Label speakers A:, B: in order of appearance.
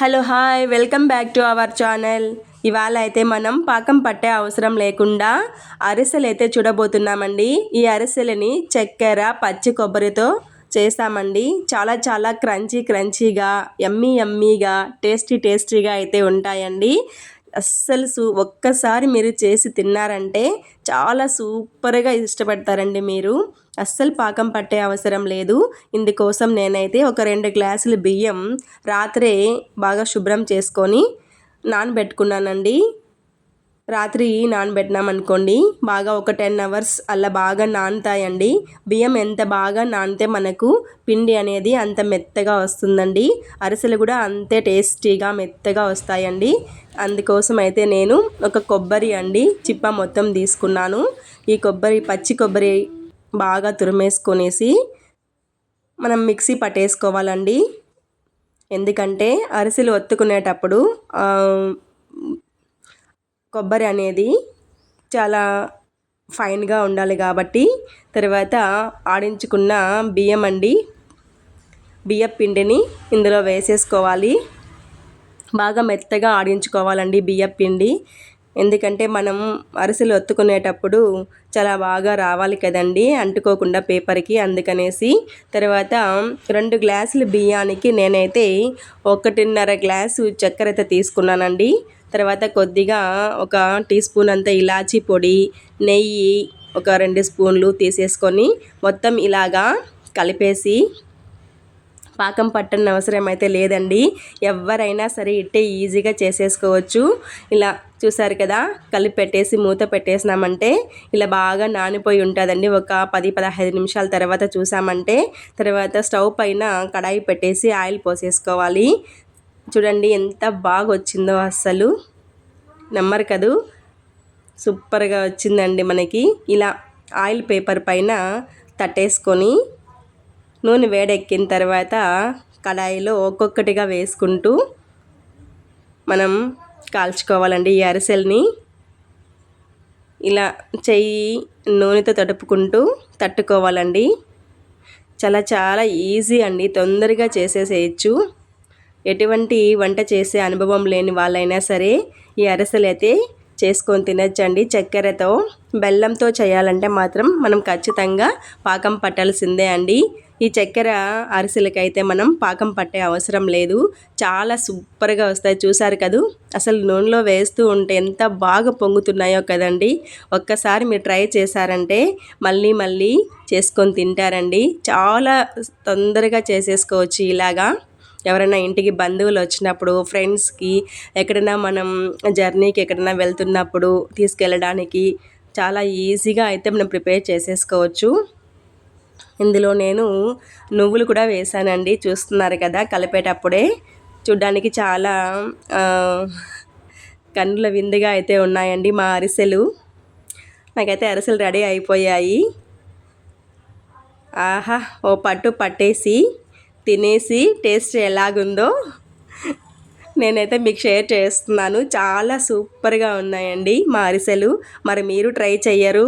A: Hello hi welcome back to our channel. ఇవాళ అయితే మనం పాకం పట్టే అవసరం లేకుండా అరిసెలు అయితే చూడబోతున్నామండి. ఈ అరిసెలని చక్కెర పచ్చి కొబ్బరితో చేస్తామండి. చాలా చాలా క్రంచీ క్రంచీగా ఎమ్మీ ఎమ్మీగా టేస్టీ టేస్టీగా అయితే ఉంటాయండి. అస్సలు సూ ఒక్కసారి మీరు చేసి తిన్నారంటే చాలా సూపర్గా ఇష్టపడతారండి మీరు. అస్సలు పాకం పట్టే అవసరం లేదు. ఇందుకోసం నేనైతే ఒక రెండు గ్లాసులు బియ్యం రాత్రే బాగా శుభ్రం చేసుకొని నానబెట్టుకున్నానండి. రాత్రి నానబెట్టినాం అనుకోండి బాగా ఒక టెన్ అవర్స్ అలా బాగా నానుతాయండి. బియ్యం ఎంత బాగా నానితే మనకు పిండి అనేది అంత మెత్తగా వస్తుందండి. అరిసెలు కూడా అంతే టేస్టీగా మెత్తగా వస్తాయండి. అందుకోసం అయితే నేను ఒక కొబ్బరి అండి చిప్ప మొత్తం తీసుకున్నాను. ఈ కొబ్బరి పచ్చి కొబ్బరి బాగా తురిమేసుకొనేసి మనం మిక్సీ పట్టేసుకోవాలండి. ఎందుకంటే అరిసెలు ఒత్తుకునేటప్పుడు కొబ్బరి అనేది చాలా ఫైన్గా ఉండాలి కాబట్టి తర్వాత ఆడించుకున్న బియ్యం అండి. బియ్యం పిండిని ఇందులో వేసేసుకోవాలి. బాగా మెత్తగా ఆడించుకోవాలండి బియ్యం పిండి. ఎందుకంటే మనం అరిసెలు ఒత్తుకునేటప్పుడు చాలా బాగా రావాలి కదండి అంటుకోకుండా పేపర్కి అందుకనేసి. తర్వాత రెండు గ్లాసులు బియ్యానికి నేనైతే ఒకటిన్నర గ్లాసు చక్కెర అయితే తీసుకున్నానండి. తర్వాత కొద్దిగా ఒక టీ స్పూన్ అంత ఇలాచీ పొడి నెయ్యి ఒక రెండు స్పూన్లు తీసేసుకొని మొత్తం ఇలాగా కలిపేసి పాకం పట్టని అవసరం అయితే లేదండి. ఎవరైనా సరే ఇట్టే ఈజీగా చేసేసుకోవచ్చు. ఇలా చూసారు కదా కలిపి పెట్టేసి మూత పెట్టేసినామంటే ఇలా బాగా నానిపోయి ఉంటుందండి. ఒక పది పదహైదు నిమిషాల తర్వాత చూసామంటే తర్వాత స్టవ్ పైన కడాయి పెట్టేసి ఆయిల్ పోసేసుకోవాలి. చూడండి ఎంత బాగా వచ్చిందో అస్సలు నమ్మరు కదూ. సూపర్గా వచ్చిందండి మనకి. ఇలా ఆయిల్ పేపర్ పైన తట్టేసుకొని నూనె వేడెక్కిన తర్వాత కడాయిలో ఒక్కొక్కటిగా వేసుకుంటూ మనం కాల్చుకోవాలండి ఈ అరిసెల్ని. ఇలా చెయ్యి నూనెతో తడుపుకుంటూ తట్టుకోవాలండి. చాలా చాలా ఈజీ అండి. తొందరగా చేసేసేయచ్చు. ఎటువంటి వంట చేసే అనుభవం లేని వాళ్ళైనా సరే ఈ అరసలు అయితే చేసుకొని తినచ్చండి. చక్కెరతో బెల్లంతో చేయాలంటే మాత్రం మనం ఖచ్చితంగా పాకం పట్టాల్సిందే అండి. ఈ చక్కెర అరిసెలకైతే మనం పాకం పట్టే అవసరం లేదు. చాలా సూపర్గా వస్తాయి. చూసారు కదూ? అసలు నూనెలో వేస్తూ ఉంటే ఎంత బాగా పొంగుతున్నాయో కదండి. ఒక్కసారి మీరు ట్రై చేశారంటే మళ్ళీ మళ్ళీ చేసుకొని తింటారండి. చాలా తొందరగా చేసేసుకోవచ్చు ఇలాగా. ఎవరైనా ఇంటికి బంధువులు వచ్చినప్పుడు ఫ్రెండ్స్కి ఎక్కడైనా మనం జర్నీకి ఎక్కడైనా వెళ్తున్నప్పుడు తీసుకెళ్ళడానికి చాలా ఈజీగా అయితే మనం ప్రిపేర్ చేసేసుకోవచ్చు. ఇందులో నేను నువ్వులు కూడా వేసానండి. చూస్తున్నారు కదా కలిపేటప్పుడే. చూడ్డానికి చాలా కన్నుల విందుగా అయితే ఉన్నాయండి మా అరిసెలు. నాకైతే అరిసెలు రెడీ అయిపోయాయి. ఆహా ఓ పట్టు పట్టేసి తినేసి టేస్ట్ ఎలాగుందో నేనైతే మీకు షేర్ చేస్తున్నాను. చాలా సూపర్గా ఉన్నాయండి మా అరిసెలు. మరి మీరు ట్రై చెయ్యరు.